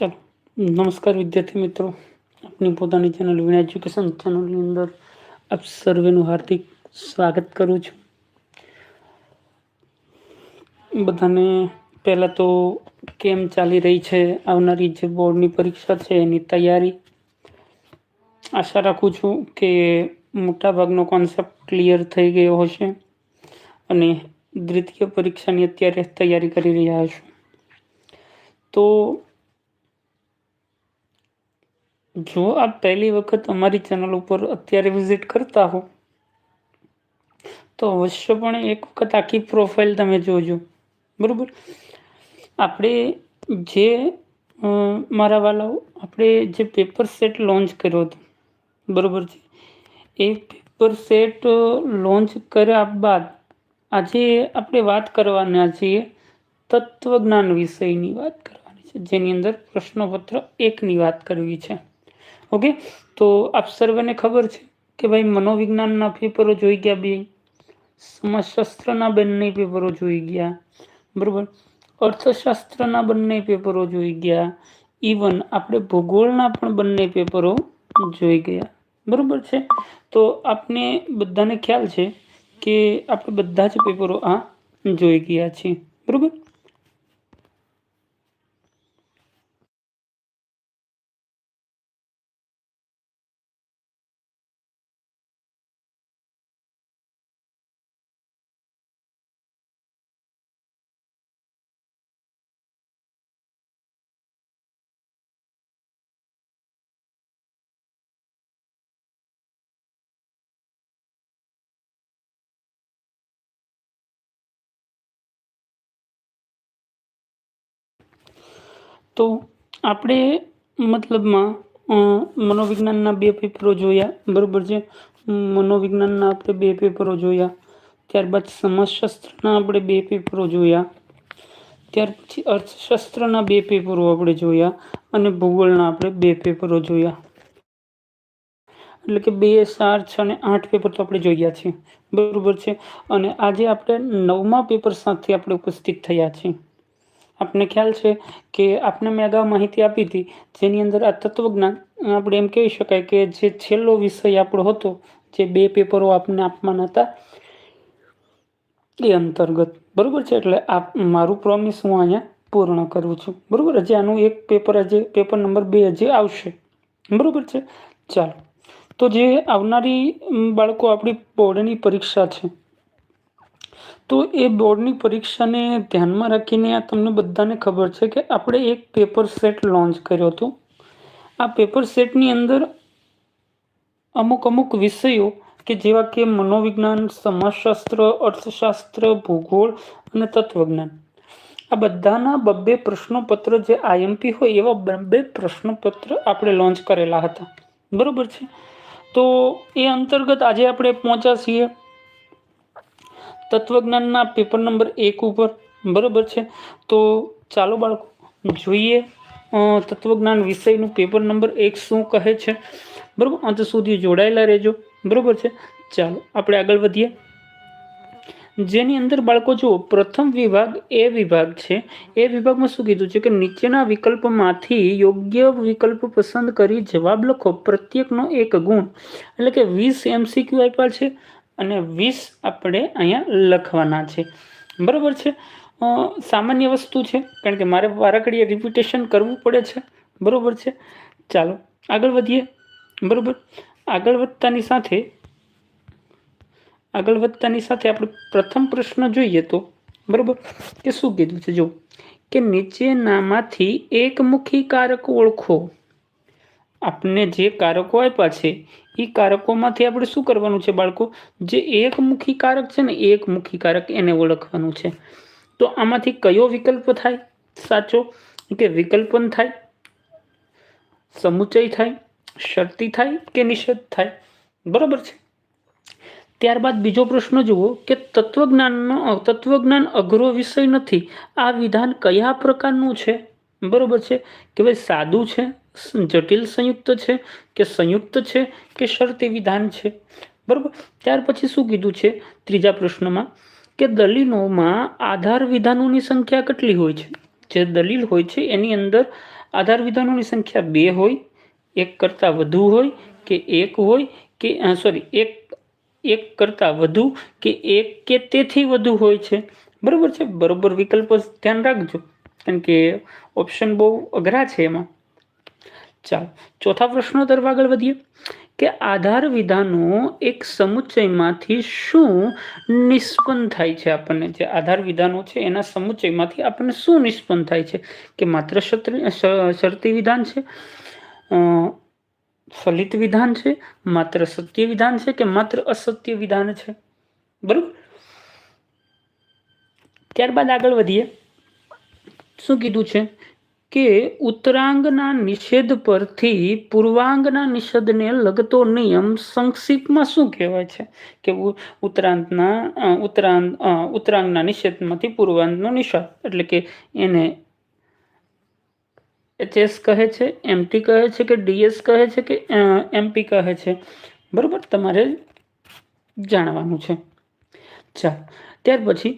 ચાલો, નમસ્કાર વિદ્યાર્થી મિત્રો. આપની પોતાની ચેનલ વિના એજ્યુકેશન ચેનલની અંદર આપ સર્વેનું હાર્દિક સ્વાગત કરું છું. બધાને પહેલાં તો કેમ ચાલી રહી છે આવનારી જે બોર્ડની પરીક્ષા છે એની તૈયારી? આશા રાખું છું કે મોટાભાગનો કોન્સેપ્ટ ક્લિયર થઈ ગયો હશે અને દ્વિતીય પરીક્ષાની અત્યારે તૈયારી કરી રહ્યા હશું. તો જો આપ પહેલી વખત અમારી ચેનલ ઉપર અત્યારે વિઝિટ કરતા હો, તો અવશ્યપણે એક વખત આખી પ્રોફાઇલ તમે જોજો. બરાબર? આપણે જે મારા વાલાઓ, આપણે જે પેપર સેટ લોન્ચ કર્યો હતો, બરાબર છે? એ પેપર સેટ લોન્ચ કર્યા બાદ આજે આપણે વાત કરવાના છીએ તત્વજ્ઞાન વિષયની વાત કરવાની છે, જેની અંદર પ્રશ્નપત્ર એકની વાત કરવી છે. ઓકે? તો આપ સર્વેને ખબર છે કે ભાઈ મનોવિજ્ઞાનના પેપરો જોઈ ગયા બે, સમાજશાસ્ત્રના બંને પેપરો જોઈ ગયા, બરાબર? અર્થશાસ્ત્રના બંને પેપરો જોઈ ગયા ઇવન આપણે ભૂગોળના પણ બંને પેપરો જોઈ ગયા, બરાબર છે? તો આપને બધાને ખ્યાલ છે કે આપણે બધા જ પેપરો આ જોઈ ગયા છીએ, બરાબર? તો આપણે મતલબમાં મનોવિજ્ઞાનના બે પેપરો જોયા, બરાબર છે? મનોવિજ્ઞાનના આપણે બે પેપરો જોયા, ત્યારબાદ સમાજશાસ્ત્રના આપણે બે પેપરો જોયા, ત્યાર પછી અર્થશાસ્ત્રના બે પેપરો આપણે જોયા અને ભૂગોળના આપણે બે પેપરો જોયા. એટલે કે બે, ચાર, છ અને આઠ પેપર તો આપણે જોયા છીએ બરાબર છે? અને આજે આપણે નવમા પેપર સાથે આપણે ઉપસ્થિત થયા છીએ. આપને ખ્યાલ છે કે આપને મેં અગાઉ માહિતી આપી હતી, જેની અંદર આ તત્વજ્ઞાન આપણે એમ કહી શકાય કે જે છેલ્લો વિષય આપણો હતો, જે બે પેપરો આપને આપવાના હતા, એ અંતર્ગત. બરાબર છે? એટલે આ મારું પ્રોમિસ હું અહીંયા પૂર્ણ કરું છું. બરાબર? હજી આનું એક પેપર હજી પેપર નંબર બે હજી આવશે. બરાબર છે? ચાલો. તો જે આવનારી બાળકો આપણી બોર્ડની પરીક્ષા છે તો એ બોર્ડની પરીક્ષાને ધ્યાનમાં રાખીને આ તમને બધાને ખબર છે કે આપણે એક પેપર સેટ લોન્ચ કર્યો હતો. આ પેપર સેટની અંદર અમુક અમુક વિષયો કે જેવા કે મનોવિજ્ઞાન, સમાજશાસ્ત્ર, અર્થશાસ્ત્ર, ભૂગોળ અને તત્વજ્ઞાન. આ બધાના બબ્બે પ્રશ્નોપત્ર જે આઈએમપી હોય એવા બબ્બે પ્રશ્નપત્ર આપણે લોન્ચ કરેલા હતા. બરોબર છે? તો એ અંતર્ગત આજે આપણે પહોંચ્યા છીએ. તત્વજ્ઞાનના પેપર નંબર એક ઉપર. બરાબર છે? તો ચાલો બાળકો, જોઈએ તત્વજ્ઞાન વિષયનું પેપર નંબર એક શું કહે છે? બરાબર? અંત સુધી જોડાયેલા રહેજો. બરાબર છે? ચાલો, આપણે આગળ વધીએ. જેની અંદર બાળકો, જુઓ, પ્રથમ વિભાગ એ વિભાગ છે. એ વિભાગમાં શું કીધું છે કે નીચેના વિકલ્પમાંથી યોગ્ય વિકલ્પ પસંદ કરી જવાબ લખો. પ્રત્યેકનો એક ગુણ. એટલે કે વીસ એમસીક્યુ આપ્યા છે. અને વીસ આપણે અહીંયા લખવાના છે. બરાબર છે? સામાન્ય વસ્તુ છે, કારણ કે મારે વારાકડીએ રિપીટેશન કરવું પડે છે. બરાબર છે? ચાલો, આગળ વધીએ. બરાબર? આગળ વધતાની સાથે, આગળ વધતાની સાથે આપણે પ્રથમ પ્રશ્ન જોઈએ તો, બરાબર? કે શું કીધું છે? જો કે નીચેનામાંથી એકમુખી કારક ઓળખો. આપને જે કારકો આપ્યા છે, એ કારકોમાંથી આપણે શું કરવાનું છે બાળકો? જે એકમુખી કારક છે ને એકમુખી કારક એને ઓળખવાનું છે. તો આમાંથી કયો વિકલ્પ થાય? સાચો? કે વિકલ્પન થાય? સમુચય થાય? શરતી થાય કે નિષેધ થાય? બરાબર છે? ત્યારબાદ બીજો પ્રશ્ન જુઓ કે તત્વજ્ઞાનનો, તત્વજ્ઞાન અઘરો વિષય નથી. આ વિધાન કયા પ્રકારનું છે? બરોબર છે કે ભાઈ સાદું છે જટિલ સંયુક્ત છે કે સંયુક્ત છે કે શરતી વિધાન છે? બરાબર? ત્યાર પછી શું કીધું છે ત્રીજા પ્રશ્નમાં કે દલીલોમાં આધાર વિધાનોની સંખ્યા કેટલી હોય છે? જે દલીલ હોય છે એની અંદર આધાર વિધાનોની સંખ્યા બે હોય, એક કરતાં વધુ હોય કે એક હોય કે સોરી, એક એક કરતાં વધુ કે એક કે તેથી વધુ હોય છે. બરાબર છે? બરોબર વિકલ્પ ધ્યાન રાખજો. કારણ કે ઓપ્શન બહુ અઘરા છે એમાં. ચાલો, ચોથા પ્રશ્નો તરફ આગળ વધીએ. કે આધાર વિધાનો એક સમુચ્ચયમાંથી શું નિષ્પન્ન થાય છે આપણને? જે આધાર વિધાનો છે, એના સમુચ્ચયમાંથી આપણને શું નિષ્પન્ન થાય છે? કે માત્ર શરતી વિધાન છે? ફલિત વિધાન છે? માત્ર સત્ય વિધાન છે કે માત્ર અસત્ય વિધાન છે? બરાબર? ત્યારબાદ આગળ વધીએ. શું કીધું છે? કે ઉત્તરાંગના નિષેધ પરથી પૂર્વાંગના નિષેધને લગતો નિયમ સંક્ષિપ્તમાં શું કહેવાય છે? કે ઉત્તરાંતના ઉત્તરાંત ઉત્તરાંગના નિષેધમાંથી પૂર્વાંગનો નિષેધ એટલે કે એને એચએસ કહે છે, એમટી કહે છે કે ડીએસ કહે છે કે એમપી કહે છે. બરાબર? તમારે જાણવાનું છે. ચાલો. ત્યાર પછી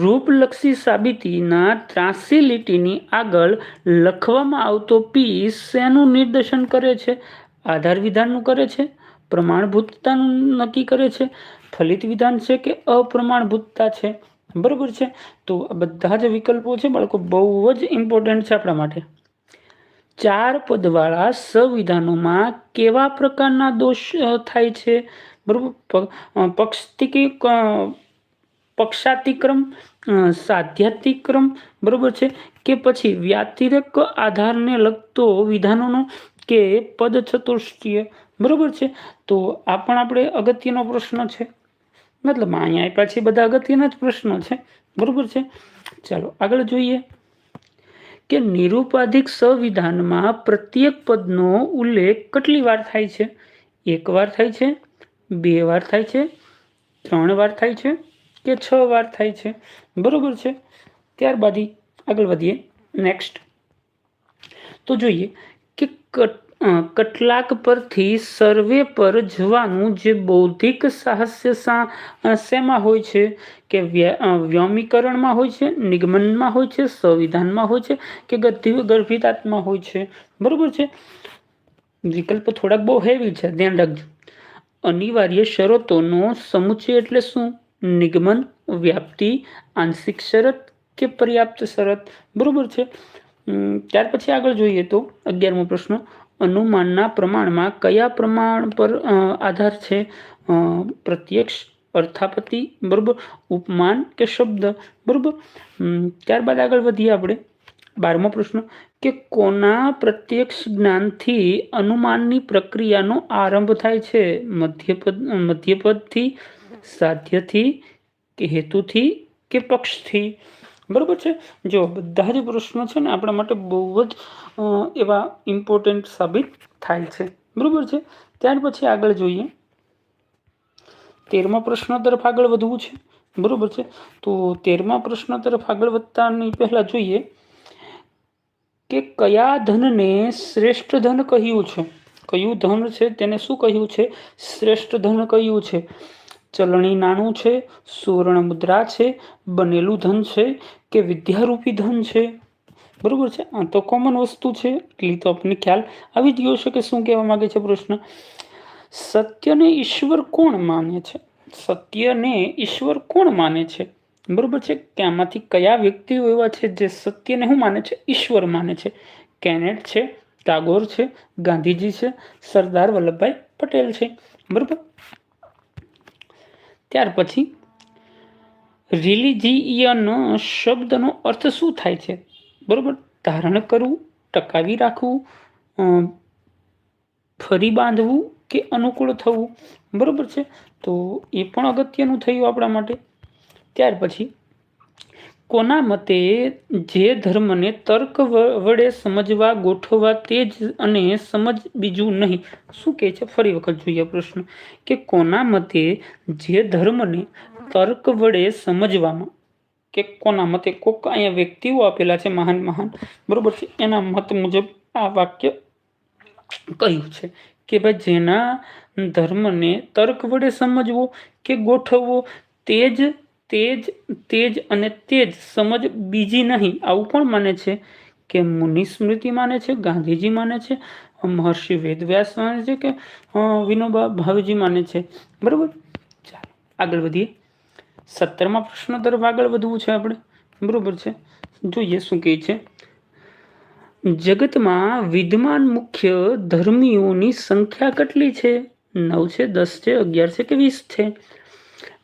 રૂપલક્ષી સાબિતીના ત્રાસી લીટીની આગળ લખવામાં આવતો પીસ શેનું નિર્દેશન કરે છે? આધાર વિધાનનું કરે છે? પ્રમાણભૂતતાનું નક્કી કરે છે? ફલિત વિધાન છે કે અપ્રમાણભૂતતા છે? બરાબર છે? તો આ બધા જ વિકલ્પો છે બાળકો, બહુ જ ઇમ્પોર્ટન્ટ છે આપણા માટે. ચાર પદવાળા સંવિધાનોમાં કેવા પ્રકારના દોષ થાય છે? બરાબર પક્ષથી પક્ષાતિક્રમ સાધ્યાતિક્રમ, બરાબર છે? કે પછી વ્યાતિરેક આધારને લગતો વિધાનોનો કે પદ ચતુષ્ટીય બરાબર છે? તો આ પણ આપણે અગત્યનો પ્રશ્ન છે. મતલબ અહીંયા આપ્યા બધા અગત્યના જ પ્રશ્નો છે, બરાબર છે? ચાલો, આગળ જોઈએ. કે નિરુપાધિક સંવિધાનમાં પ્રત્યેક પદનો ઉલ્લેખ કેટલી વાર થાય છે? એક વાર થાય છે, બે વાર થાય છે, ત્રણ વાર થાય છે કે છ વાર થાય છે. બરાબર છે? ત્યારબાદ આગળ વધીએ. નેક્સ્ટ તો જોઈએ કે કેટલાક પરથી સર્વે પર જવાનું જે બૌદ્ધિક સાહસ્ય શેમાં હોય છે? કે વ્યોમીકરણમાં હોય છે, નિગમનમાં હોય છે, સંવિધાનમાં હોય છે, કે ગર્ભિતાત્મા હોય છે? બરાબર છે? વિકલ્પ થોડાક બહુ હેવી છે. ધ્યાન રાખજો. અનિવાર્ય શરતોનો સમુચય એટલે શું? નિગમન, વ્યાપ્તિ, આંશિક શરત કે પર્યાપ્ત શરત. બરાબર છે? ત્યાર પછી આગળ જોઈએ તો અગિયારમો પ્રશ્ન, અનુમાનના પ્રમાણમાં કયા પ્રમાણ પર આધાર છે? પ્રત્યક્ષ અર્થાપતિ બરાબર? ઉપમાન કે શબ્દ? બરાબર? ત્યારબાદ આગળ વધીએ આપણે. બારમો પ્રશ્ન, કે કોના પ્રત્યક્ષ જ્ઞાનથી અનુમાનની પ્રક્રિયાનો આરંભ થાય છે? મધ્યપદ, મધ્યપદથી સાધ્યથી કે હેતુથી કે પક્ષથી? બરાબર છે? જો બધા જ પ્રશ્નો છે ને આપણા માટે બહુ જ એવા ઇમ્પોર્ટન્ટ સાબિત થાય છે. બરાબર છે? ત્યાર પછી આગળ જોઈએ. તેરમા પ્રશ્ન તરફ આગળ વધવું છે. બરાબર છે? તો તેરમા પ્રશ્ન તરફ આગળ વધતાની પહેલાં જોઈએ કે કયા ધનને શ્રેષ્ઠ ધન કહ્યું છે? કયું ધન છે? તેને શું કહ્યું છે? શ્રેષ્ઠ ધન કહ્યું છે? ચલણી નાણું છે, સુવર્ણ મુદ્રા છે, બનેલું ધન છે કે વિદ્યારૂપી ધન છે? બરાબર છે? આ તો કોમન વસ્તુ છે. એટલી તો આપણને ખ્યાલ આવી જ ગયો છે કે શું કહેવા માગે છે પ્રશ્ન? સત્યને ઈશ્વર કોણ માને છે? સત્યને ઈશ્વર કોણ માને છે? બરાબર છે? કે આમાંથી કયા વ્યક્તિઓ એવા છે જે સત્યને શું માને છે? ઈશ્વર માને છે? કેનેટ છે, ટાગોર છે, ગાંધીજી છે, સરદાર વલ્લભભાઈ પટેલ છે. બરાબર? ત્યાર પછી રિલિજિયન શબ્દનો અર્થ શું થાય છે? બરાબર? ધારણ કરવું, ટકાવી રાખવું ફરી બાંધવું કે અનુકૂળ થવું? બરાબર છે? તો એ પણ અગત્યનું થયું આપણા માટે. ત્યાર પછી કોના મતે જે ધર્મને તર્ક વડે સમજવા, ગોઠવવા તે જ અને સમજ બીજું નહીં. શું કહે છે? ફરી વખત જોઈએ પ્રશ્ન. કે કોના મતે જે ધર્મને તર્ક વડે સમજવામાં, કે કોના મતે કોક અહીંયા વ્યક્તિઓ આપેલા છે મહાન મહાન. બરાબર છે? એના મત મુજબ આ વાક્ય કહ્યું છે કે ભાઈ જેના ધર્મને તર્ક વડે સમજવો કે ગોઠવવો, તે જ તેજ તેજ અને તેજ સમજ બીજી નહીં. આવું પણ માને છે કે મુનિ સ્મૃતિ માને છે, ગાંધીજી માને છે, મહર્ષિ વેદવ્યાસ માને છે કે વિનોબા ભાવેજી માને છે. બરાબર? ચાલો, આગળ વધીએ. સત્તરમા પ્રશ્ન તરફ આગળ વધવું છે આપણે. બરોબર છે? જોઈએ શું કહે છે. જગતમાં વિદ્યમાન મુખ્ય ધર્મીઓની સંખ્યા કેટલી છે? નવ છે, દસ છે, અગિયાર છે કે વીસ છે?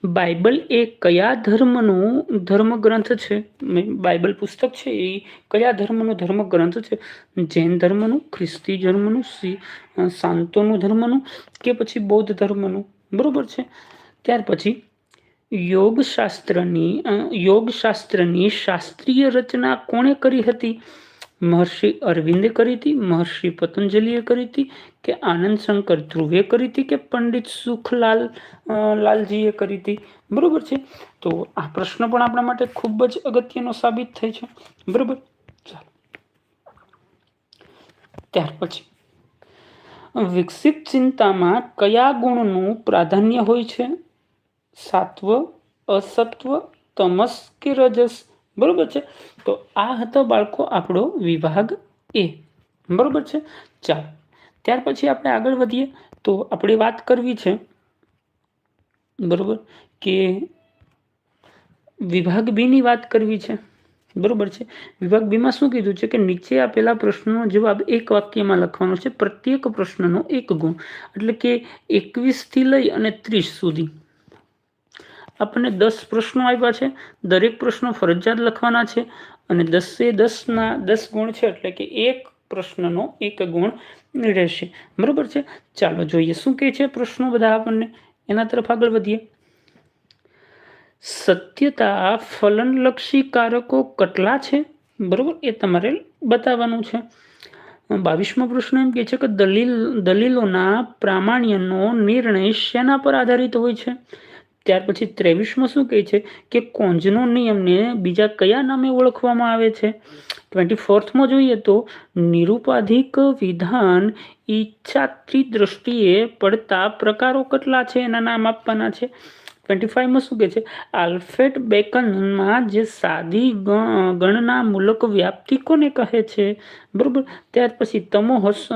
બાઇબલ એ કયા ધર્મનું ધર્મગ્રંથ છે? બાઇબલ પુસ્તક છે એ કયા ધર્મનો ધર્મગ્રંથ છે? જૈન ધર્મનું ખ્રિસ્તી ધર્મનું સી અ, ધર્મનું કે પછી બૌદ્ધ ધર્મનું? બરાબર છે? ત્યાર પછી યોગશાસ્ત્રની યોગશાસ્ત્રની શાસ્ત્રીય રચના કોણે કરી હતી? મહર્ષિ અરવિંદે કરી હતી, મહર્ષિ પતંજલિએ કરી હતી કે આનંદ શંકર ધ્રુવે કરી હતી કે પંડિત સુખલાલ લાલજીએ કરી હતી. બરોબર છે? તો આ પ્રશ્ન પણ આપણા માટે ખૂબ જ અગત્યનો સાબિત થાય છે. બરોબર? ચાલો. ત્યાર પછી. વિકસિત ચિંતામાં કયા ગુણનું પ્રાધાન્ય હોય છે? સાત્વ, અસત્વ, તમસ કે રજસ? બરોબર છે? તો આ હતો બાળકો આપણો વિભાગ એ. બરાબર છે? ચાલો. ત્યાર પછી આપણે આગળ વધીએ. તો આપણે વાત કરવી છે, બરાબર, કે વિભાગ બીની વાત કરવી છે. બરાબર છે? વિભાગ બીમાં શું કીધું છે કે નીચે આપેલા પ્રશ્નનો જવાબ એક વાક્યમાં લખવાનો છે. પ્રત્યેક પ્રશ્નનો એક ગુણ. એટલે કે એકવીસથી લઈ અને ત્રીસ સુધી. આપણને દસ પ્રશ્નો આપ્યા છે. દરેક પ્રશ્નો ફરજિયાત લખવાના છે અને દસે દસના દસ ગુણ છે એટલે કે એક પ્રશ્નનો એક ગુણ રહેશે. બરાબર છે? ચાલો જોઈએ શું કહે છે પ્રશ્નો બધા આપણને? એના તરફ આગળ વધીએ. સત્યતા ફલનલક્ષી કારકો કેટલા છે? બરોબર? એ તમારે બતાવવાનું છે. બાવીસમો પ્રશ્ન એમ કહે છે કે દલીલ દલીલોના પ્રામાણ્યનો નિર્ણય શેના પર આધારિત હોય છે? ત્યાર પછી ત્રેવીસમાં શું કહે છે કે કોંજનો નિયમને બીજા કયા નામે ઓળખવામાં આવે છે? ટ્વેન્ટી ફોર્થમાં જોઈએ તો નિરુપાધિક વિધાન ઈચ્છાથી દ્રષ્ટિએ પડતા પ્રકારો કેટલા છે? એના નામ આપવાના છે. ટ્વેન્ટી ફાઇવમાં શું કહે છે? આલ્ફેટ બેકનમાં જે સાદી ગણના મૂલક વ્યાપ્તિ કોને કહે છે. બરાબર? ત્યાર પછી તમો હસ,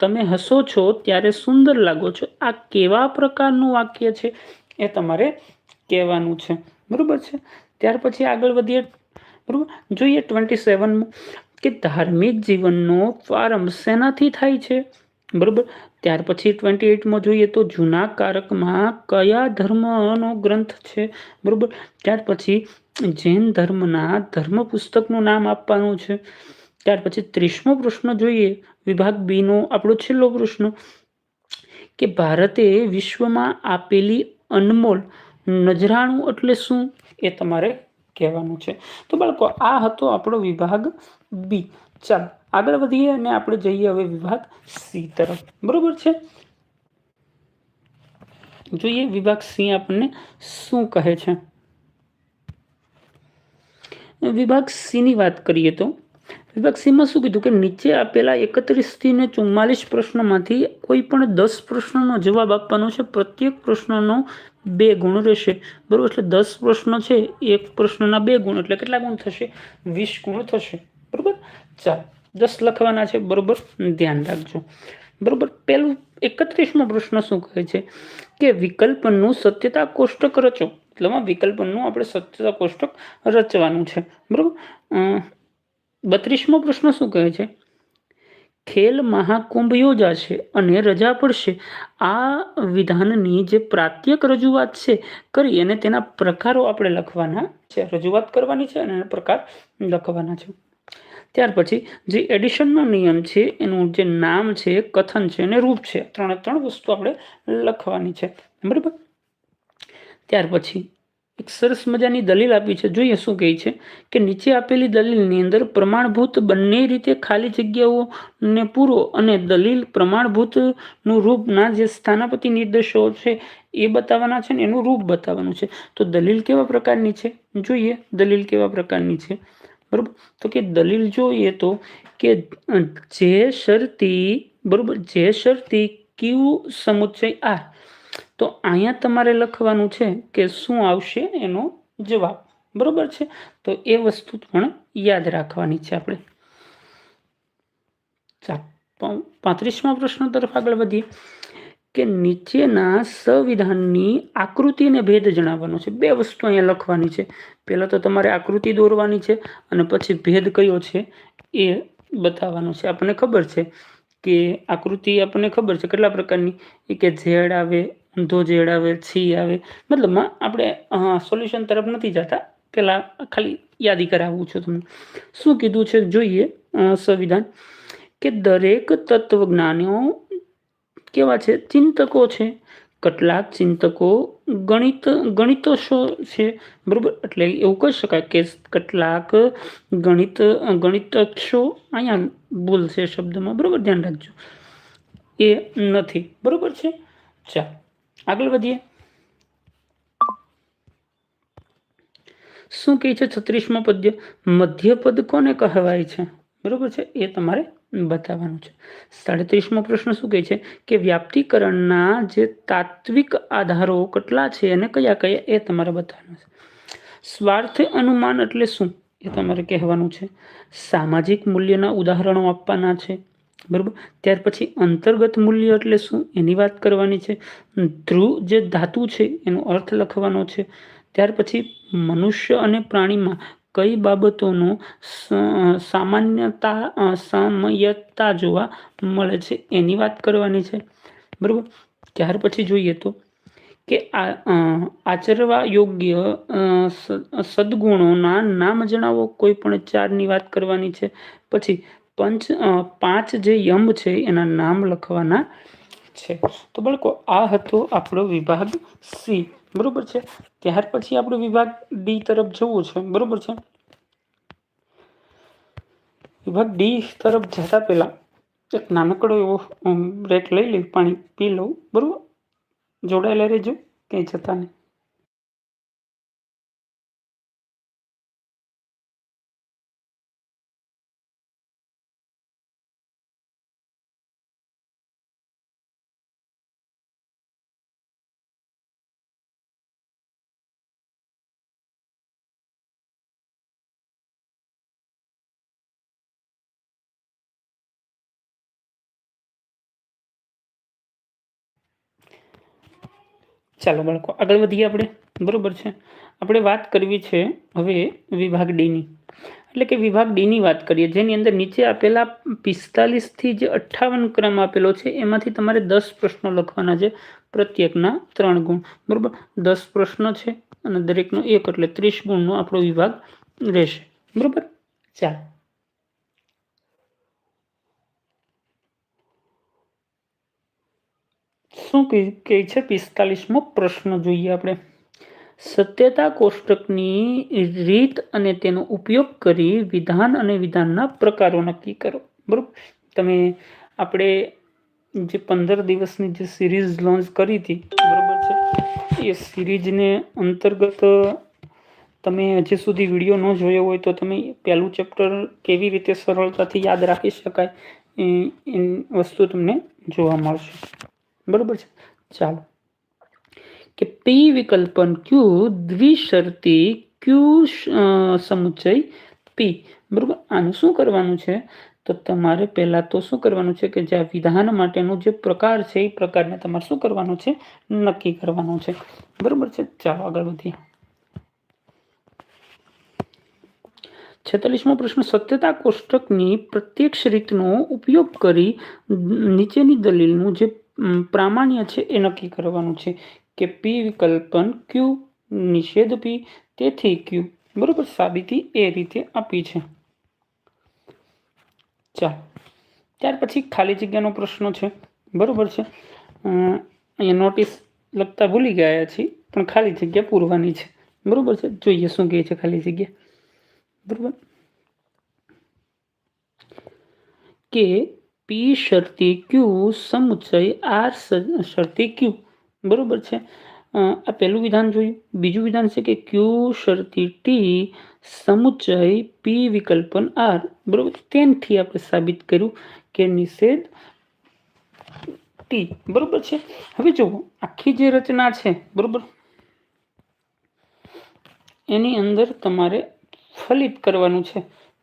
તમે હસો છો ત્યારે સુંદર લાગો છો. આ કેવા પ્રકારનું વાક્ય છે? એ તમારે કહેવાનું છે. બરાબર છે? ત્યાર પછી આગળ વધીએ. બરાબર? જોઈએ ટ્વેન્ટી સેવનમાં કે ધાર્મિક જીવનનો પ્રારંભ શેનાથી થાય છે? બરાબર? ત્યાર પછી ટ્વેન્ટી એટમાં જોઈએ તો જૂના કારકમાં કયા ધર્મનો ગ્રંથ છે? બરાબર? ત્યાર પછી જૈન ધર્મના ધર્મ પુસ્તકનું નામ આપવાનું છે. ત્યાર પછી ત્રીસમો પ્રશ્ન જોઈએ. વિભાગ બીનો આપણો છેલ્લો પ્રશ્ન કે ભારતે વિશ્વમાં આપેલી અનમોલ નજરાણું એટલે શું એ તમારે કહેવાનું છે. તો બાળકો, આ હતો આપણો વિભાગ બી ચાલો, આગળ વધીએ અને આપણે જઈએ હવે વિભાગ સી તરફ. બરોબર છે? જોઈએ વિભાગ સી આપણને શું કહે છે. વિભાગ સીની વાત કરીએ તો વિભાગ શું કીધું કે નીચે આપેલા એકત્રીસથી ને ચુમ્માલીસ પ્રશ્નોમાંથી કોઈ પણ દસ પ્રશ્નનો જવાબ આપવાનો છે. પ્રત્યેક પ્રશ્નનો બે ગુણ રહેશે. બરાબર, એટલે દસ પ્રશ્નો છે, એક પ્રશ્નના બે ગુણ, એટલે કેટલા ગુણ થશે? વીસ ગુણ થશે. બરાબર? ચાલો, દસ લખવાના છે, બરોબર? ધ્યાન રાખજો. બરોબર? પહેલું એકત્રીસમો પ્રશ્ન શું કહે છે? કે વિકલ્પનું સત્યતા કોષ્ટક રચો. એટલે વિકલ્પનું આપણે સત્યતા કોષ્ટક રચવાનું છે. બરાબર? બત્રીસમો પ્રશ્ન શું કહે છે? ખેલ મહાકુંભ યોજાશે અને રજા પડશે. આ વિધાનની જે પ્રાત્યક રજૂઆત છે, કરી અને તેના પ્રકારો આપણે લખવાના છે. રજૂઆત કરવાની છે અને પ્રકાર લખવાના છે. ત્યાર પછી જે એડિશનનો નિયમ છે, એનું જે નામ છે, કથન છે, અને રૂપ છે, ત્રણે ત્રણ વસ્તુ આપણે લખવાની છે. બરાબર? ત્યાર પછી એક સરસ મજાની દલીલ આપી છે. જોઈએ શું કહે છે કે નીચે આપેલી દલીલની અંદર પ્રમાણભૂત બંને રીતે ખાલી જગ્યાઓને પૂરો અને દલીલ પ્રમાણભૂતનું રૂપના જે સ્થાનાપતિ નિર્દેશો છે એ બતાવવાના છે ને એનું રૂપ બતાવવાનું છે. તો દલીલ કેવા પ્રકારની છે? જોઈએ દલીલ કેવા પ્રકારની છે. બરોબર? તો કે દલીલ જોઈએ તો કે જે શરતી, બરોબર? જે શરતી ક્યુ સમુચ્ચય આર? તો અહીંયા તમારે લખવાનું છે કે શું આવશે એનો જવાબ. બરોબર છે? તો એ વસ્તુ પણ યાદ રાખવાની છે આપણે. ચાલો પાંત્રીસમાં પ્રશ્ન તરફ આગળ વધીએ. કે નીચેના સંવિધાનની આકૃતિને ભેદ જણાવવાનો છે. બે વસ્તુ અહીંયા લખવાની છે. પહેલાં તો તમારે આકૃતિ દોરવાની છે અને પછી ભેદ કયો છે એ બતાવવાનો છે. આપણને ખબર છે કે આકૃતિ આપણને ખબર છે કેટલા પ્રકારની? એ કે ઝેડ આવે ઊંધો ઝેડ આવે છી આવે. મતલબમાં આપણે સોલ્યુશન તરફ નથી જતા. પહેલાં ખાલી યાદી કરાવું છું તમને. શું કીધું છે જોઈએ સંવિધાન કે દરેક તત્વજ્ઞાનીઓ કેવા છે? ચિંતકો છે. કેટલાક ચિંતકો ગણિત, ગણિતો શો છે. બરાબર? એટલે એવું કહી શકાય કે કેટલાક ગણિત ગણિતક્ષો અહીંયા ભૂલ છે શબ્દમાં. બરાબર? ધ્યાન રાખજો. એ નથી. બરાબર છે? ચાલો. આગળ વધીએ. શું કહે છે છત્રીસમો પદ્ય? મધ્યપદ કોને કહેવાય છે? બરાબર છે? એ તમારે બતાવવાનું છે. સાડત્રીસમો પ્રશ્ન શું કહે છે? કે વ્યાપ્તિકરણના જે તાત્વિક આધારો કેટલા છે અને કયા કયા, એ તમારે બતાવવાનું છે. સ્વાર્થ અનુમાન એટલે શું? એ તમારે કહેવાનું છે. સામાજિક મૂલ્યના ઉદાહરણો આપવાના છે. બરાબર? ત્યાર પછી અંતર્ગત મૂલ્ય એટલે શું? એની વાત કરવાની છે. ધ્રુવ જે ધાતુ છે, એનો અર્થ લખવાનો છે. ત્યાર પછી મનુષ્ય અને પ્રાણીમાં કઈ બાબતોનો સામાન્યતા સામયતા જોવા મળે છે? એની વાત કરવાની છે. બરાબર? ત્યાર પછી જોઈએ તો કે આચરવા યોગ્ય સદગુણોના નામ જણાવો. કોઈ પણ ચારની વાત કરવાની છે. પછી પંચ પાંચ જે યમ છે એના નામ લખવાના છે. તો બાળકો, આ હતો આપણો વિભાગ સી બરોબર છે? ત્યાર પછી આપણો વિભાગ ડી તરફ જવું છે. બરોબર છે? વિભાગ ડી તરફ જતા પહેલાં એક નાનકડો એવો બ્રેક લઈ લઈ પાણી પી લઉં. બરોબર? જોડાયેલા રહેજો, ક્યાંય જતા નહીં. ચાલો બાળકો, આગળ વધીએ આપણે. બરાબર છે. આપણે વાત કરવી છે હવે વિભાગ ડીની એટલે કે વિભાગ ડીની વાત કરીએ, જેની અંદર નીચે આપેલા પિસ્તાલીસથી જે અઠ્ઠાવન ક્રમ આપેલો છે, એમાંથી તમારે દસ પ્રશ્નો લખવાના છે, પ્રત્યેકના ત્રણ ગુણ. બરાબર? દસ પ્રશ્નો છે અને દરેકનો એક, એટલે ત્રીસ ગુણનો આપણો વિભાગ રહેશે. બરાબર? ચાલો. શું કહે છે? પિસ્તાલીસમો પ્રશ્ન જોઈએ આપણે. સત્યતા કોષ્ટકની રીત અને તેનો ઉપયોગ કરી વિધાન અને વિધાનના પ્રકારો નક્કી કરો. બરાબર? તમે આપણે જે પંદર દિવસની જે સિરીઝ લોન્ચ કરી હતી, બરાબર છે? એ સિરીઝને અંતર્ગત તમે હજી સુધી વીડિયો ન જોયો હોય તો તમે પહેલું ચેપ્ટર કેવી રીતે સરળતાથી યાદ રાખી શકાય એ વસ્તુ તમને જોવા મળશે. બરોબર છે? ચાલો. કે પી વિકલ્પન ક્યુ દ્વિશર્તી ક્યુ સમુચય પી બરોબર? આનું શું કરવાનું છે? તો તમારે પહેલાં તો શું કરવાનું છે કે જે વિધાન માટેનો જે પ્રકાર છે એ પ્રકારને તમારે શું કરવાનું છે? નક્કી કરવાનું છે. બરોબર છે? ચાલો આગળ વધીએ. છેતાલીસમો પ્રશ્ન. સત્યતા કોષ્ટકની પ્રત્યક્ષ રીતનો ઉપયોગ કરી નીચેની દલીલનું જે પ્રામાણ્ય છે એ નક્કી કરવાનું છે કે પી વિકલ્પન ક્યુ નિષેધ પી તેથી ક્યુ બરોબર સાબિતી એ રીતે આપી છે. ચાલો, ત્યાર પછી ખાલી જગ્યાનો પ્રશ્ન છે, બરોબર છે? અહીંયા નોટિસ લખતા ભૂલી ગયા છીએ, પણ ખાલી જગ્યા પૂરવાની છે. બરોબર છે? જોઈએ શું કહે છે ખાલી જગ્યા. બરોબર? કે પી શરતી ક્યુ સમુચય આર શરતી ક્યુ બરાબર છે? આ પહેલું વિધાન જોયું. બીજું વિધાન છે કે ક્યુ શરતી ટી સમુચય પી વિકલ્પન આર બરોબર તેનથી આપણે સાબિત કર્યું કે નિષેધ ટી બરોબર છે? હવે જુઓ, આખી જે રચના છે, બરોબર? એની અંદર તમારે ફલિત કરવાનું છે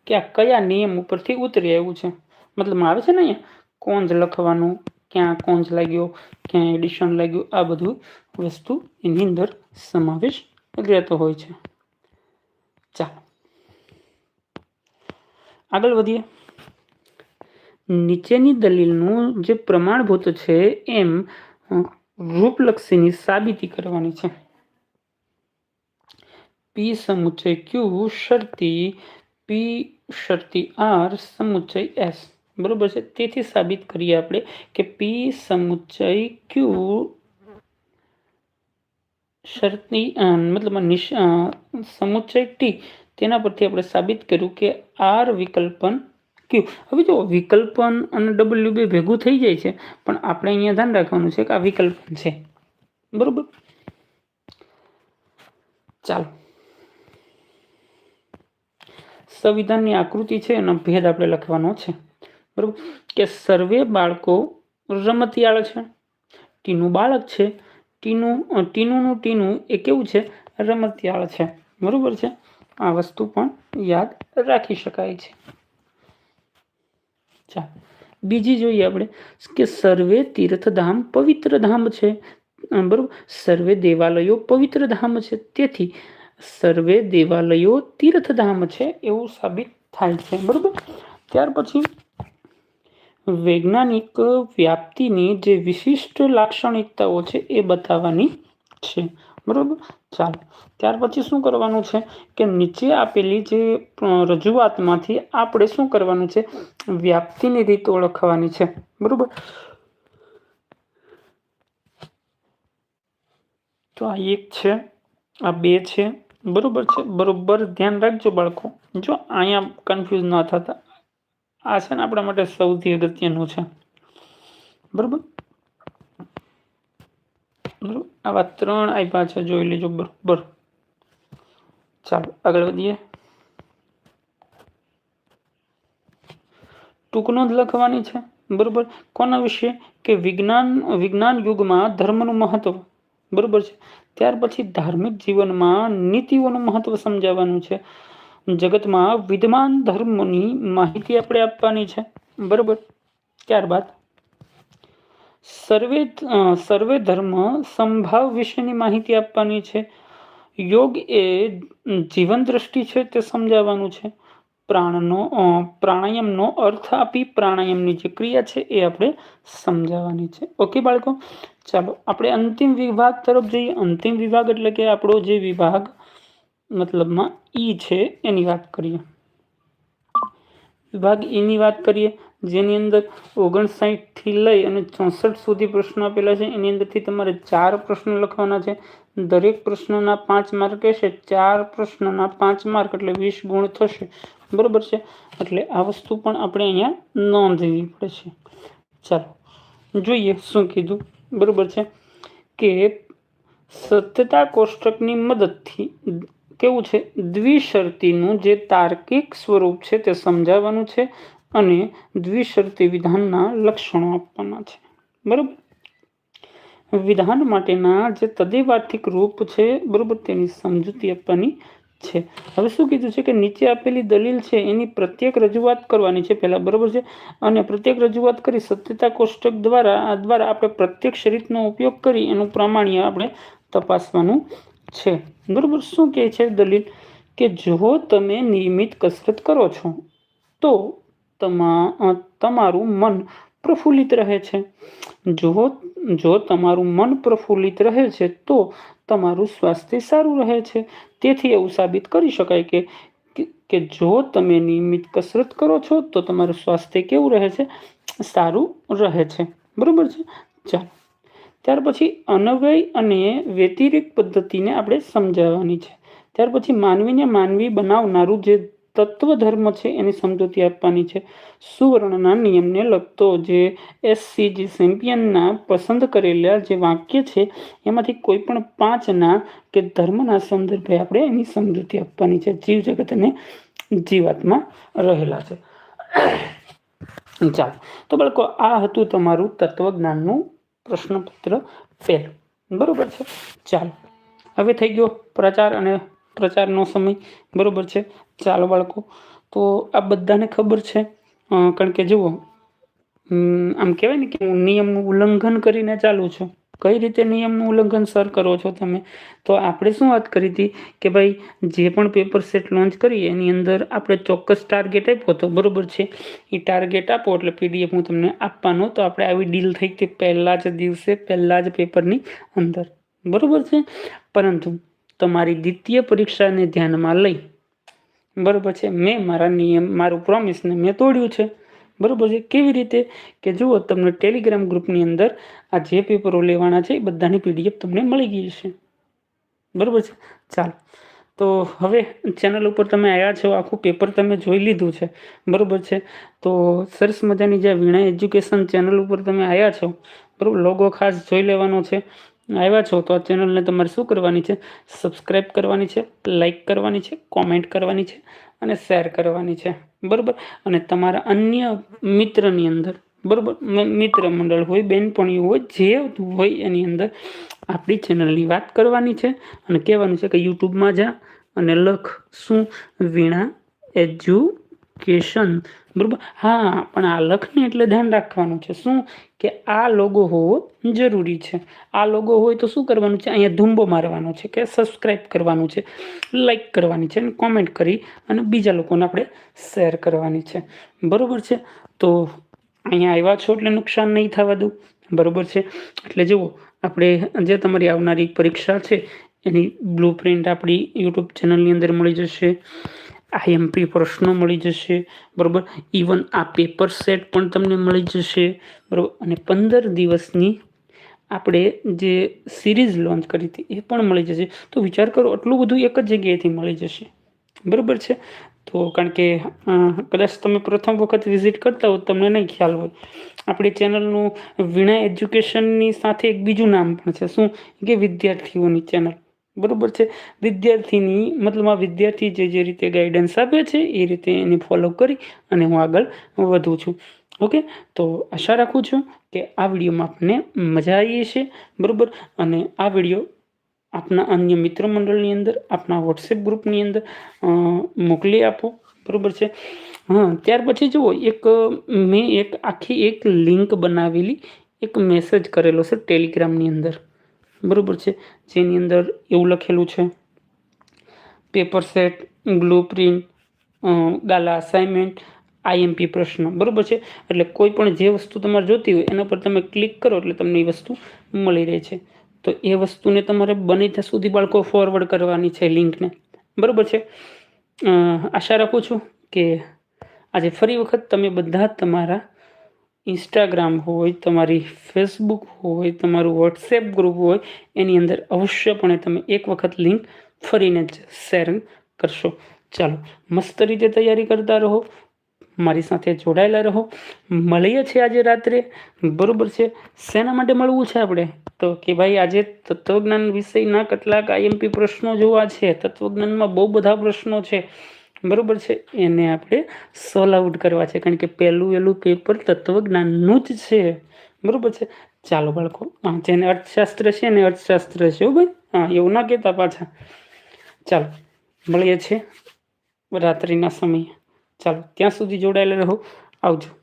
કે આ કયા નિયમ ઉપરથી ઉતરી આવ્યું છે. મતલબ આવે છે ને અહીંયા? કોન્જ લખવાનું, ક્યાં કોન્જ લાગ્યો, ક્યાં એડિશન લાગ્યું, આ બધું વસ્તુ એની અંદર સમાવેશ રહેતો હોય છે. ચાલો. આગળ વધીએ. નીચેની દલીલનું જે પ્રમાણભૂત છે એમ રૂપલક્ષીની સાબિતી કરવાની છે. પી સમુચય ક્યુ શરતી, પી શરતી આર સમુચય એસ. બરોબર છે? તેથી સાબિત કરીએ આપણે કે પી સમુચય ક્યુ શરતની મતલબ સમુચય ટી તેના પરથી આપણે સાબિત કર્યું કે આર વિકલ્પન ક્યુ હવે જો વિકલ્પન અને ડબલ્યુ બે ભેગું થઈ જાય છે, પણ આપણે અહીંયા ધ્યાન રાખવાનું છે કે આ વિકલ્પન છે. બરોબર? ચાલો. સંવિધાનની આકૃતિ છે એનો ભેદ આપણે લખવાનો છે. બરોબર? કે સર્વે બાળકો રમતિયાળ છે. ટીનું બાળક છે. ટીનું ટીનુંનું ટીનું એ કેવું છે? રમતિયાળ છે. બરાબર છે? આ વસ્તુ પણ યાદ રાખી શકાય છે. ચાલો બીજી જોઈએ આપણે કે સર્વે તીર્થધામ પવિત્ર ધામ છે બરાબર? સર્વે દેવાલયો પવિત્ર ધામ છે. તેથી સર્વે દેવાલયો તીર્થધામ છે એવું સાબિત થાય છે. બરાબર? ત્યાર પછી વૈજ્ઞાનિક વ્યાપ્તિની જે વિશિષ્ટ લાક્ષણિકતાઓ છે એ બતાવવાની છે. બરોબર? ચાલો. ત્યાર પછી શું કરવાનું છે કે નીચે આપેલી જે રજૂઆતમાંથી આપણે શું કરવાનું છે? વ્યાપ્તિની રીત ઓળખવાની છે. બરોબર? તો આ એક છે, આ બે છે. બરોબર છે? બરોબર. ધ્યાન રાખજો બાળકો. જો અહીંયા કન્ફ્યુઝ ન થતા. આ છે આપણા માટે સૌથી અગત્યનું છે. બરોબર? બરોબર? આવા ત્રણ આપ્યા છે, જોઈ લેજો. બરોબર ચાલો, આગળ વધીએ. ટૂંકનો જ લખવાની છે. બરોબર? કોના વિશે? કે વિજ્ઞાન વિજ્ઞાન યુગમાં ધર્મનું મહત્વ. બરોબર છે? ત્યાર પછી ધાર્મિક જીવનમાં નીતિઓનું મહત્વ સમજાવવાનું છે. જગતમાં વિદ્યમાન ધર્મોની માહિતી આપણે આપવાની છે. બરાબર? ત્યારબાદ, સર્વે સર્વે ધર્મ સંભાવ વિશેની માહિતી આપવાની છે. યોગ એ જીવન દ્રષ્ટિ છે તે સમજાવવાનું છે. પ્રાણનો પ્રાણાયામનો અર્થ આપી પ્રાણાયામની જે ક્રિયા છે એ આપણે સમજાવવાની છે. ઓકે બાળકો? ચાલો, આપણે અંતિમ વિભાગ તરફ જઈએ. અંતિમ વિભાગ એટલે કે આપણો જે વિભાગ મતલબમાં ઈ છે એની વાત કરીએ. વિભાગ ઈની વાત કરીએ, જેની અંદર ઓગણસાઠથી લઈ અને ચોસઠ સુધી પ્રશ્નો આપેલા છે, એની અંદરથી તમારે ચાર પ્રશ્નો લખવાના છે. દરેક પ્રશ્નના પાંચ માર્ક કહેશે ચાર પ્રશ્નના પાંચ માર્ક એટલે વીસ ગુણ થશે. બરોબર છે? એટલે આ વસ્તુ પણ આપણે અહીંયા નોંધવી છે. ચાલો, જોઈએ શું કીધું. બરાબર છે? કે સત્યતા કોષ્ટકની મદદથી કેવું છે? દ્વિશરતીનું જે તાર્કિક સ્વરૂપ છે તે સમજાવવાનું છે અને દ્વિશરતી વિધાનના લક્ષણો આપવાના છે. બરાબર? વિધાન માટેના જે તદેવાર્થિક રૂપ છે, બરાબર, તેની સમજૂતી આપવાની છે. હવે શું કીધું છે કે નીચે આપેલી દલીલ છે, એની પ્રત્યેક રજૂઆત કરવાની છે પહેલાં, બરાબર છે? અને પ્રત્યેક રજૂઆત કરી સત્યતા કોષ્ટક દ્વારા દ્વારા આપણે પ્રત્યક્ષ રીતનો ઉપયોગ કરી એનું પ્રામાણ્ય આપણે તપાસવાનું છે. બરાબર? શું કહે છે દલીલ? કે જો તમે નિયમિત કસરત કરો છો, તો તમા, તમારું મન પ્રફુલ્લિત રહે છે. જો જો તમારું મન પ્રફુલ્લિત રહે છે, તો તમારું સ્વાસ્થ્ય સારું રહે છે. તેથી એવું સાબિત કરી શકાય કે, કે- જો તમે નિયમિત કસરત કરો છો, તો તમારું સ્વાસ્થ્ય કેવું રહે છે? સારું રહે છે. બરાબર છે? ચાલો. ત્યાર પછી અનવય અને વ્યતિરિક્ત પદ્ધતિને આપણે સમજાવવાની છે. ત્યાર પછી માનવીને માનવી બનાવનારું જે તત્વ ધર્મ છે એની સમજૂતી આપવાની છે. સુવર્ણના નિયમને લગતો જે એસસીજી ચેમ્પિયનના પસંદ કરેલા જે વાક્ય છે, એમાંથી કોઈ પણ પાંચના કે ધર્મના સંદર્ભે આપણે એની સમજૂતી આપવાની છે. જીવ જગત અને જીવાત્મા રહેલા છે. ચાલો. તો બાળકો, આ હતું તમારું તત્વજ્ઞાનનું પ્રશ્નપત્ર ફેલ બરાબર છે? ચાલો. હવે થઈ ગયો પ્રચાર અને પ્રચારનો સમય. બરાબર છે? ચાલો બાળકો. તો આ બધાને ખબર છે કારણ કે જુઓ આમ કહેવાય ને કે હું નિયમનું ઉલ્લંઘન કરીને ચાલું છું. કઈ રીતે નિયમનું ઉલ્લંઘન, સર, કરો છો તમે? તો આપણે શું વાત કરી હતી? કે ભાઈ, જે પણ પેપર સેટ લોન્ચ કરીએ એની અંદર આપણે ચોક્કસ ટાર્ગેટ આપ્યો હતો બરોબર છે. એ ટાર્ગેટ આપો એટલે પીડીએફ હું તમને આપવાનો. તો આપણે આવી ડીલ થઈ હતી પહેલાં જ દિવસે, પહેલાં જ પેપરની અંદર. બરાબર છે? પરંતુ તમારી દ્વિતીય પરીક્ષાને ધ્યાનમાં લઈ, બરાબર છે? મેં મારા નિયમ, મારું પ્રોમિસને મેં તોડ્યું છે. બરોબર છે? કેવી રીતે? કે જુઓ, તમને ટેલિગ્રામ ગ્રુપની અંદર આ જે પેપરો લેવાના છે, એ બધાની પીડીએફ તમને મળી ગઈ છે બરાબર છે? ચાલો. તો હવે ચેનલ ઉપર તમે આવ્યા છો, આખું પેપર તમે જોઈ લીધું છે. બરાબર છે? તો સરસ મજાની જે વીણા એજ્યુકેશન ચેનલ ઉપર તમે આવ્યા છો, બરાબર લોગો ખાસ જોઈ લેવાનો છે. આવ્યા છો, તો આ ચેનલને તમારે શું કરવાની છે? સબસ્ક્રાઈબ કરવાની છે લાઇક કરવાની છે કોમેન્ટ કરવાની છે અને શેર કરવાની છે. બરોબર? અને તમારા અન્ય મિત્રની અંદર, બરાબર? મિત્ર મંડળ હોય, બેનપણીઓ હોય, જે હોય એની અંદર આપણી ચેનલની વાત કરવાની છે અને કહેવાનું છે કે યુટ્યુબમાં જા અને લખ શું? વીણા એજ્યુકેશન. બરોબર? હા, પણ આ લખને એટલે ધ્યાન રાખવાનું છે. શું? કે આ લોગો હોવો જરૂરી છે. આ લોગો હોય તો શું કરવાનું છે? અહીંયા ધુંબો મારવાનો છે કે સબસ્ક્રાઈબ કરવાનું છે લાઈક કરવાની છે અને કોમેન્ટ કરી અને બીજા લોકોને આપણે શેર કરવાની છે. બરાબર છે? તો અહીંયા આવ્યા છો એટલે નુકસાન નહીં થવા દઉં. બરોબર છે? એટલે જુઓ, આપણે જે તમારી આવનારી પરીક્ષા છે, એની બ્લુ પ્રિન્ટ આપણી યુટ્યુબ ચેનલની અંદર મળી જશે. આઈએમપી પ્રશ્નો મળી જશે, બરાબર? ઇવન આ પેપર સેટ પણ તમને મળી જશે, બરાબર? અને પંદર દિવસની આપણે જે સિરીઝ લોન્ચ કરી હતી, એ પણ મળી જશે. તો વિચાર કરો, આટલું બધું એક જ જગ્યાએથી મળી જશે. બરાબર છે? તો કારણ કે કદાચ તમે પ્રથમ વખત વિઝિટ કરતા હો તમને નહીં ખ્યાલ હોય. આપણી ચેનલનું વીણા એજ્યુકેશનની સાથે એક બીજું નામ પણ છે. શું? કે વિદ્યાર્થીઓની ચેનલ. બરોબર છે? વિદ્યાર્થીની, મતલબ આ વિદ્યાર્થી જે જે રીતે ગાઈડન્સ આપે છે, એ રીતે એને ફોલો કરી અને હું આગળ વધું છું. ઓકે તો આશા રાખું છું કે આ વિડીયોમાં આપને મજા આવી છે બરાબર? અને આ વીડિયો આપના અન્ય મિત્ર મંડળની અંદર, આપના વોટ્સએપ ગ્રુપની અંદર મોકલી આપો, બરાબર છે? હા, ત્યાર પછી જુઓ, એક, મેં એક આખી એક લિંક બનાવેલી, એક મેસેજ કરેલો છે ટેલિગ્રામની અંદર. બરોબર છે? જેની અંદર એવું લખેલું છે પેપર સેટ ગ્લુ પ્રિન્ટ ગાલા અસાઇનમેન્ટ આઈએમપી પ્રશ્ન. બરોબર છે? એટલે કોઈ પણ જે વસ્તુ તમારે જોતી હોય, એના પર તમે ક્લિક કરો એટલે તમને એ વસ્તુ મળી રહે છે. તો એ વસ્તુને તમારે બને ત્યાં સુધી બાળકો ફોરવર્ડ કરવાની છે લિંકને. બરાબર છે? આશા રાખું છું કે આજે ફરી વખત તમે બધા તમારા ઇન્સ્ટાગ્રામ હોય, તમારી ફેસબુક હોય, તમારું વોટ્સએપ ગ્રુપ હોય, એની અંદર અવશ્યપણે તમે એક વખત લિંક ફરીને જ શેર કરશો. ચાલો, મસ્ત રીતે તૈયારી કરતા રહો, મારી સાથે જોડાયેલા રહો. મળીએ છીએ આજે રાત્રે. બરાબર છે. શેના માટે મળવું છે આપણે? તો કે ભાઈ, આજે તત્વજ્ઞાન વિષયના કેટલાક આઈએમપી પ્રશ્નો જોવા છે. તત્વજ્ઞાનમાં બહુ બધા પ્રશ્નો છે. બરોબર છે? એને આપણે સોલ આઉટ કરવા છે. કારણ કે પહેલું વહેલું પેપર તત્વજ્ઞાનનું જ છે. બરાબર છે? ચાલો બાળકો હા જેને અર્થશાસ્ત્ર છે એને અર્થશાસ્ત્ર છે ભાઈ. હા, એવું ના કહેતા પાછા. ચાલો, મળીએ છીએ રાત્રિના સમયે. ચાલો, ત્યાં સુધી જોડાયેલા રહો. આવજો.